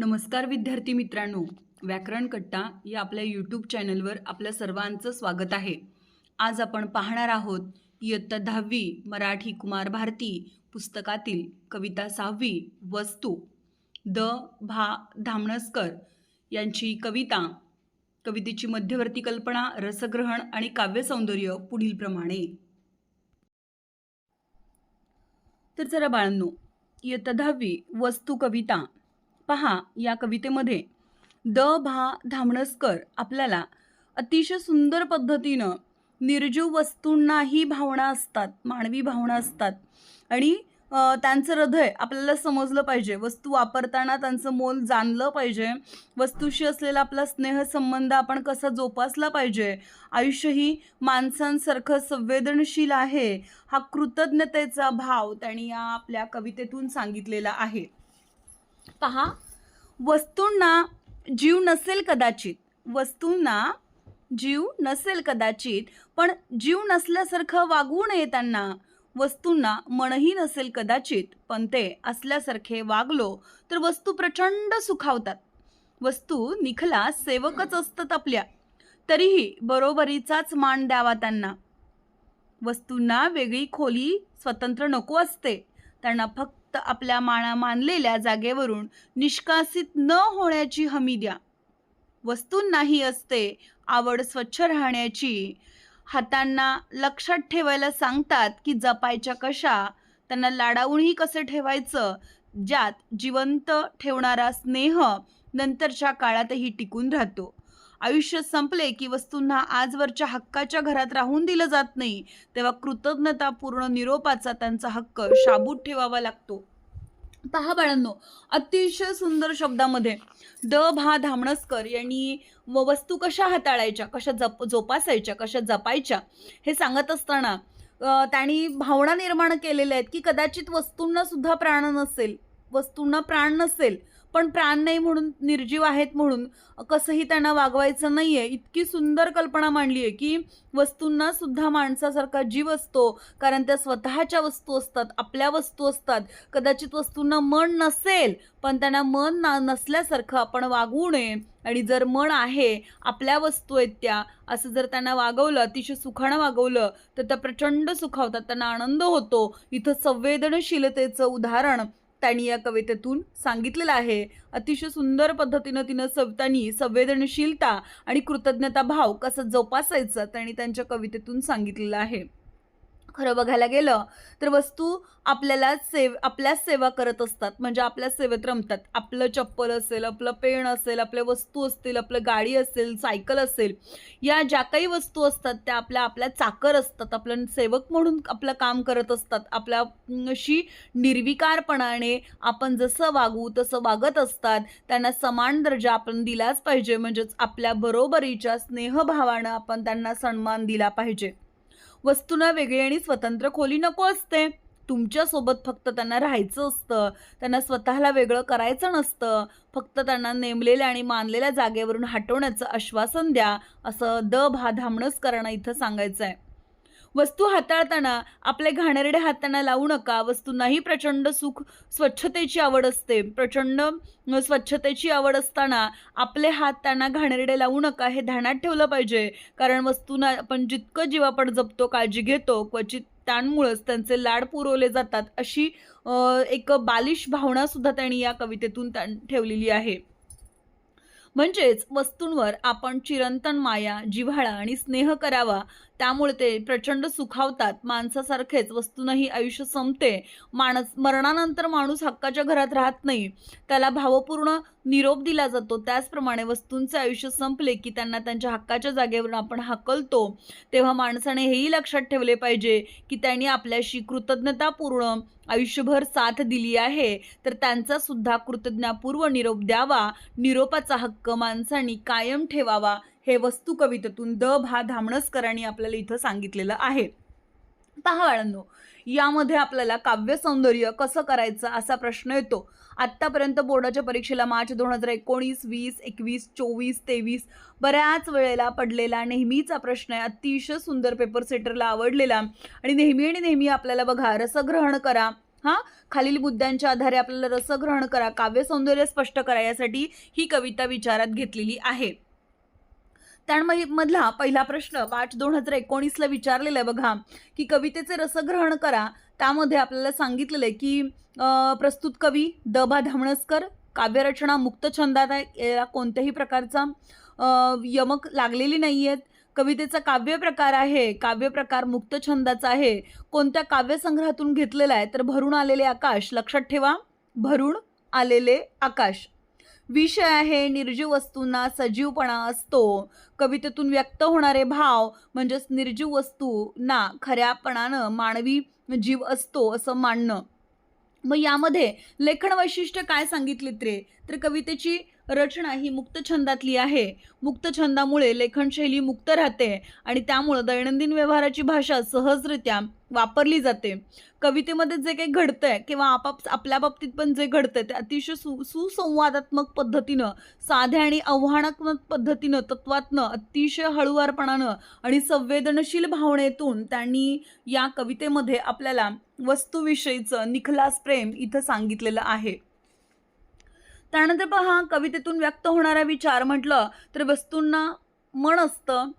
नमस्कार विद्यार्थी मित्रांनो व्याकरण कट्टा या आपल्या यूट्यूब चॅनलवर आपल्या सर्वांचं स्वागत आहे. आज आपण पाहणार आहोत इयत्ता दहावी मराठी कुमार भारती पुस्तकातील कविता सहावी वस्तू. द. भा. धामणसकर यांची कविता. कवितेची मध्यवर्ती कल्पना रसग्रहण आणि काव्यसौंदर्य पुढीलप्रमाणे तर जरा बाळांनो इयत्ता दहावी वस्तू कविता. पहा या कवितेमध्ये द भा धामणसकर आपल्याला अतिशय सुंदर पद्धतीनं निर्जीव वस्तूंनाही भावना असतात मानवी भावना असतात. आणि त्यांचं हृदय आपल्याला समजलं पाहिजे. वस्तू वापरताना त्यांचं मोल जाणलं पाहिजे. वस्तूशी असलेला आपला स्नेहसंबंध आपण कसा जोपासला पाहिजे? आयुष्य ही माणसांसारखं संवेदनशील आहे. हा कृतज्ञतेचा भाव त्यांनी या आपल्या कवितेतून सांगितलेला आहे. पहा वस्तूंना जीव नसेल कदाचित. वस्तूंना जीव नसेल कदाचित पण जीव नसल्यासारखं वागू नये त्यांना. वस्तूंना मनही नसेल कदाचित पण ते असल्यासारखे वागलो तर वस्तू प्रचंड सुखावतात. वस्तू निखला सेवकच असतात आपल्या. तरीही बरोबरीचाच मान द्यावा त्यांना. वस्तूंना वेगळी खोली स्वतंत्र नको असते. त्यांना फक्त फक्त आपल्या माना मानलेल्या जागेवरून निष्कासित न होण्याची हमी द्या. वस्तूंनाही असते आवड स्वच्छ राहण्याची. हातांना लक्षात ठेवायला सांगतात की जपायच्या कशा त्यांना लाडावूनही कसं ठेवायचं ज्यात जिवंत ठेवणारा स्नेह नंतरच्या काळातही टिकून राहतो. आयुष्य संपले की वस्तूंना आजवरच्या हक्काच्या घरात राहून दिलं जात नाही तेव्हा कृतज्ञतापूर्ण निरोपाचा त्यांचा हक्क शाबूत ठेवावा लागतो. पहा बाळांनो अतिशय सुंदर शब्दामध्ये द भा धामणसकर यांनी व वस्तू कशा हाताळायच्या कशा जप जोपासायच्या कशा जपायच्या हे सांगत असताना त्यांनी भावना निर्माण केलेल्या आहेत की कदाचित वस्तूंना सुद्धा प्राण नसेल वस्तूंना प्राण नसेल पण प्राण नाही म्हणून निर्जीव आहेत म्हणून कसंही त्यांना वागवायचं नाही आहे इतकी सुंदर कल्पना मांडली आहे की वस्तूंना सुद्धा माणसासारखा जीव असतो. कारण त्या स्वतःच्या वस्तू असतात आपल्या वस्तू असतात. कदाचित वस्तूंना मन नसेल पण त्यांना मन ना नसल्यासारखं आपण वागवू नये. आणि जर मन आहे आपल्या वस्तू आहेत त्या असं जर त्यांना वागवलं अतिशय सुखानं वागवलं तर त्या प्रचंड सुखावतात त्यांना आनंद होतो. इथं संवेदनशीलतेचं उदाहरण त्यांनी या कवितेतून सांगितलेलं आहे. अतिशय सुंदर पद्धतीनं तिनं सवतानी संवेदनशीलता आणि कृतज्ञता भाव कसं जोपासायचं त्यांनी त्यांच्या कवितेतून सांगितलेलं आहे. खरं बघायला गेलं तर वस्तू आपल्याला सेव आपल्याच सेवा करत असतात. म्हणजे आपल्या सेवेत रमतात. आपलं चप्पल असेल आपलं पेन असेल आपल्या वस्तू असतील आपलं गाडी असेल सायकल असेल या ज्या काही वस्तू असतात त्या आपल्या आपल्या चाकर असतात. आपलं सेवक म्हणून आपलं काम करत असतात. आपल्या निर्विकारपणाने आपण जसं वागू तसं वागत असतात. त्यांना समान दर्जा आपण दिलाच पाहिजे. म्हणजेच आपल्या बरोबरीच्या स्नेहभावानं आपण त्यांना सन्मान दिला पाहिजे. वस्तूंना वेगळी आणि स्वतंत्र खोली नको असते. तुमच्यासोबत फक्त त्यांना राहायचं असतं. त्यांना स्वतःला वेगळं करायचं नसतं. फक्त त्यांना नेमलेल्या आणि मानलेल्या जागेवरून हटवण्याचं आश्वासन द्या. असं द. भा धामणसकरांना इथं सांगायचं आहे वस्तू हाताळताना आपले घाणेरडे हात त्यांना लावू नका. वस्तूंनाही प्रचंड सुख स्वच्छतेची आवड असते. प्रचंड स्वच्छतेची आवड असताना आपले हात त्यांना घाणेरडे लावू नका हे ध्यानात ठेवलं पाहिजे. कारण वस्तूंना आपण जितकं जीव आपण जपतो काळजी घेतो क्वचित त्यांमुळंच त्यांचे लाड पुरवले जातात अशी एक बालिश भावना सुद्धा त्यांनी या कवितेतून ठेवलेली आहे. म्हणजेच वस्तूंवर आपण चिरंतन माया जिव्हाळा आणि स्नेह करावा त्यामुळे ते प्रचंड सुखावतात. माणसासारखेच वस्तूनही आयुष्य संपते. माणस मरणानंतर माणूस हक्काच्या घरात राहत नाही. त्याला भावपूर्ण निरोप दिला जातो. त्याचप्रमाणे वस्तूंचे आयुष्य संपले की त्यांना त्यांच्या हक्काच्या जागेवरून आपण हकलतो. तेव्हा माणसाने हेही लक्षात ठेवले पाहिजे की त्यांनी आपल्याशी कृतज्ञतापूर्ण आयुष्यभर साथ दिली आहे. तर त्यांचा सुद्धा कृतज्ञापूर्व निरोप द्यावा. निरोपाचा हक्क माणसांनी कायम ठेवावा. हे वस्तू कवितेतून द भा धामणसकरांनी आपल्याला इथं सांगितलेलं आहे. पहा बाळांनो यामध्ये आपल्याला काव्य सौंदर्य कसं करायचं असा प्रश्न येतो. आत्तापर्यंत बोर्डाच्या परीक्षेला मार्च दोन हजार एकोणीस वीस एकवीस चोवीस तेवीस बऱ्याच वेळेला पडलेला नेहमीचा प्रश्न आहे. अतिशय सुंदर पेपर सेटरला आवडलेला. आणि नेहमी आणि नेहमी आपल्याला बघा रसग्रहण करा. हां? खालील मुद्द्यांच्या आधारे आपल्याला रसग्रहण करा. काव्य सौंदर्य स्पष्ट करा यासाठी ही कविता विचारात घेतलेली आहे. मधला पहिला प्रश्न मार्च दोन हजार एकोणीसला विचारलेला आहे बघा की कवितेचे रसग्रहण करा. त्यामध्ये आपल्याला सांगितलेलं आहे की प्रस्तुत कवी द भा धामणसकर काव्यरचना मुक्त छंदात आहे याला कोणत्याही प्रकारचा यमक लागलेली नाही आहेत कवितेचा काव्य प्रकार आहे काव्य प्रकार मुक्त छंदाचा आहे. कोणत्या काव्यसंग्रहातून घेतलेला आहे? तर भरून आलेले आकाश लक्षात ठेवा. भरून आलेले आकाश. विषय आहे निर्जीव वस्तूंना सजीवपणा असतो. कवितेतून व्यक्त होणारे भाव म्हणजेच निर्जीव वस्तूंना खऱ्यापणानं मानवी जीव असतो असं मानणं. मग यामध्ये लेखन वैशिष्ट्य काय सांगितलीत रे? तर कवितेची रचना ही मुक्तछंदातली आहे. मुक्तछंदामुळे लेखनशैली मुक्त राहते आणि त्यामुळं दैनंदिन व्यवहाराची भाषा सहजरित्या वापरली जाते. कवितेमध्ये जे काही घडतंय किंवा आपाप आपल्या बाबतीत पण जे घडतंय ते अतिशय सु सुसंवादात्मक पद्धतीनं साध्या आणि आव्हानात्मक पद्धतीनं तत्वातनं अतिशय हळुवारपणानं आणि संवेदनशील भावनेतून त्यांनी या कवितेमध्ये आपल्याला वस्तूविषयीचं निखलास प्रेम इथं सांगितलेलं आहे. त्यानंतर पहा कवितेतून व्यक्त होणारा विचार म्हटलं तर वस्तूंना मन असतं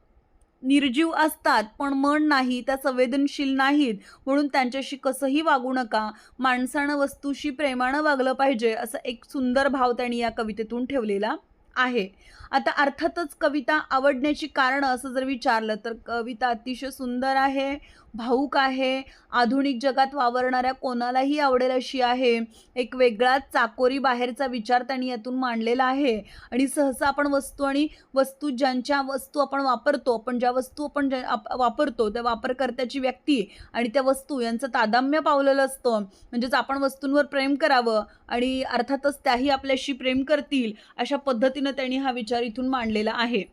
निर्जीव असतात पण मन नाही त्या संवेदनशील नाहीत म्हणून त्यांच्याशी कसंही वागू नका माणसानं वस्तूशी प्रेमानं वागलं पाहिजे असं एक सुंदर भाव त्यांनी या कवितेतून ठेवलेला. आहे. आता अर्थातच कविता आवडण्याची कारणं असं जर विचारलं तर कविता अतिशय सुंदर आहे भाऊक आहे आधुनिक जगात वावरणाऱ्या कोणालाही आवडेल अशी आहे. एक वेगळाच चाकोरी बाहेरचा विचार त्यांनी यातून मांडलेला आहे. आणि सहसा आपण वस्तू आणि वस्तू ज्यांच्या वस्तू आपण वापरतो आपण ज्या वस्तू आपण ज्या वापरतो त्या वापरकर्त्याची व्यक्ती आणि त्या वस्तू यांचं तादाम्य पावलेलं असतं. म्हणजेच आपण वस्तूंवर प्रेम करावं आणि अर्थातच त्याही आपल्याशी प्रेम करतील अशा पद्धती त्यांनी हा विचार इथून मांडलेला आहे.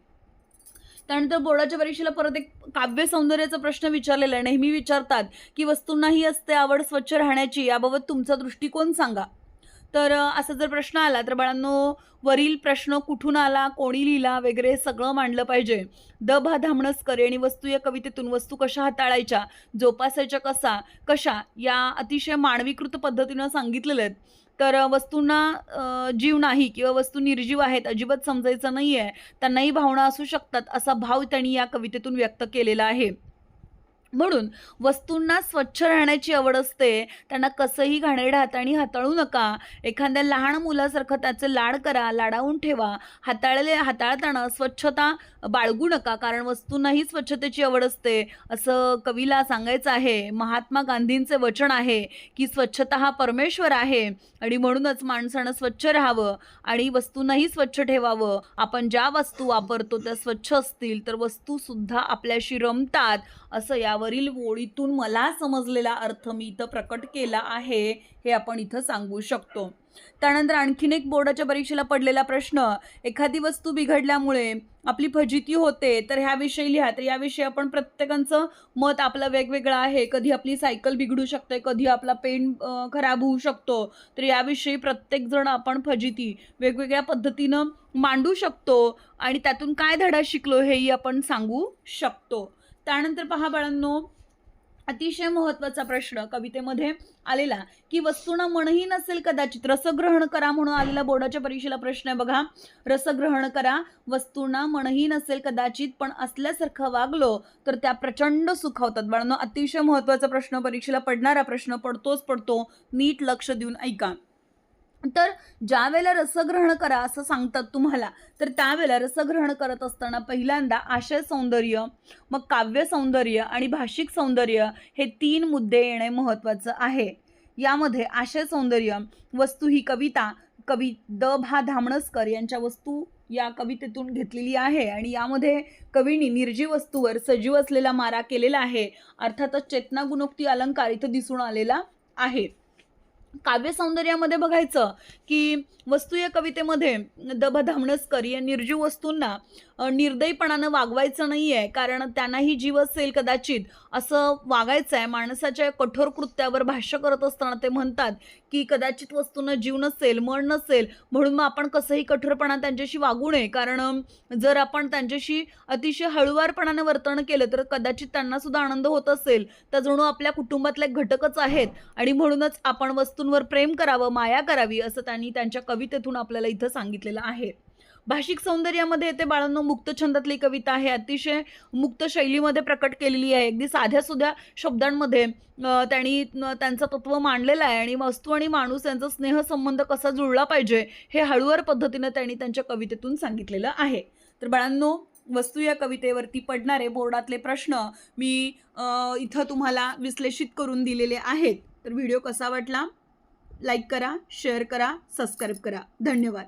त्यानंतर बोर्डाच्या परीक्षेला परत एक काव्य सौंदर्याचा प्रश्न विचारलेला आहे. नेहमी विचारतात की वस्तूंनाही असते आवड स्वच्छ राहण्याची याबाबत तुमचा दृष्टिकोन सांगा. तर असा जर प्रश्न आला तर बाळांनो वरील प्रश्न कुठून आला कोणी लिहिला वगैरे सगळं मांडलं पाहिजे. द भा धामणसकर आणि वस्तू या कवितेतून वस्तू कशा हाताळायच्या जोपासायच्या कसा कशा या अतिशय मानवीकृत पद्धतीनं सांगितलेल्या आहेत. तर वस्तूंना जीव नाही किंवा वस्तू निर्जीव आहेत अजिबात समजायचं नाही आहे त्यांनाही भावना असू शकतात असा भाव त्यांनी या कवितेतून व्यक्त केलेला आहे. म्हणून वस्तूंना स्वच्छ राहण्याची आवड असते. त्यांना कसंही घाणेरड्या हाताने हाताळू नका. एखाद्या लहान मुलासारखं त्याचे लाड करा लाडावून ठेवा. हाताळले हाताळताना स्वच्छता बाळगू नका कारण वस्तूंनाही स्वच्छतेची आवड असते. असं कवीला सांगायचं आहे महात्मा गांधींचे वचन आहे की स्वच्छता हा परमेश्वर आहे. आणि म्हणूनच माणसानं स्वच्छ राहावं आणि वस्तूंनाही स्वच्छ ठेवावं. आपण ज्या वस्तू वापरतो त्या स्वच्छ असतील तर वस्तूसुद्धा आपल्याशी रमतात. असं यावरील ओळीतून मला समजलेला अर्थ मी इथं प्रकट केला आहे हे आपण इथं सांगू शकतो. त्यानंतर आणखीन एक बोर्डाच्या परीक्षेला पडलेला प्रश्न एखादी वस्तू बिघडल्यामुळे आपली फजिती होते तर ह्याविषयी लिहा. तर याविषयी आपण प्रत्येकांचं मत आपलं वेगवेगळं आहे. कधी आपली सायकल बिघडू शकते कधी आपला पेन खराब होऊ शकतो तर याविषयी प्रत्येकजण आपण फजिती वेगवेगळ्या पद्धतीनं मांडू शकतो आणि त्यातून काय धडा शिकलो हेही आपण सांगू शकतो. त्यानंतर पहा बाळांनो अतिशय महत्त्वाचा प्रश्न कवितेमध्ये आलेला की वस्तूंना मनही नसेल कदाचित रसग्रहण करा म्हणून आलेला बोर्डाच्या परीक्षेला प्रश्न आहे बघा. रसग्रहण करा वस्तूंना मनही नसेल कदाचित पण असल्यासारखं वागलो तर त्या प्रचंड सुखावतात बाळांनो अतिशय महत्त्वाचा प्रश्न परीक्षेला पडणारा प्रश्न पडतोच पडतो. नीट लक्ष देऊन ऐका. तर ज्या वेळेला रसग्रहण करा असं सांगतात तुम्हाला तर त्यावेळेला रसग्रहण करत असताना पहिल्यांदा आशय सौंदर्य मग काव्य सौंदर्य आणि भाषिक सौंदर्य हे तीन मुद्दे येणे महत्त्वाचं आहे. यामध्ये आशय सौंदर्य वस्तू ही कविता कवी द. भा. धामणसकर यांच्या वस्तू या कवितेतून घेतलेली आहे आणि यामध्ये कवींनी निर्जीव वस्तूवर सजीव असलेला मारा केलेला आहे अर्थातच चेतना गुणोक्ती अलंकार इथं दिसून आलेला आहे. काव्यसौंदर्यामध्ये बघायचं की वस्तू या कवितेमध्ये द भ धामणसकर या निर्जीव वस्तूंना निर्दयीपणानं वागवायचं नाही आहे कारण त्यांनाही जीव असेल कदाचित असं वागायचं आहे माणसाच्या कठोर कृत्यावर भाष्य करत असताना ते म्हणतात की कदाचित वस्तूंना जीव नसेल मन नसेल म्हणून मग आपण कसंही कठोरपणा त्यांच्याशी वागू नये. कारण जर आपण त्यांच्याशी अतिशय हळुवारपणाने वर्तन केलं तर कदाचित त्यांना सुद्धा आनंद होत असेल. तर जणू आपल्या कुटुंबातले एक घटकच आहेत. आणि म्हणूनच आपण वस्तूंवर प्रेम करावं माया करावी असं त्यांनी त्यांच्या कवितेतून आपल्याला इथं सांगितलेलं आहे. भाषिक सौंदर्यामध्ये येते बाळांनो. मुक्त छंदातली कविता आहे. अतिशय मुक्त शैलीमध्ये प्रकट केलेली आहे. अगदी साध्या सुध्या शब्दांमध्ये त्यांनी त्यांचं तत्व मांडलेलं आहे आणि वस्तू आणि माणूस यांचा स्नेहसंबंध कसा जुळला पाहिजे हे हळूवार पद्धतीनं त्यांनी त्यांच्या कवितेतून सांगितलेलं आहे. तर बाळांनो वस्तू या कवितेवरती पडणारे बोर्डातले प्रश्न मी इथं तुम्हाला विश्लेषित करून दिलेले आहेत. तर व्हिडिओ कसा वाटला? लाईक करा शेअर करा सबस्क्राईब करा. धन्यवाद.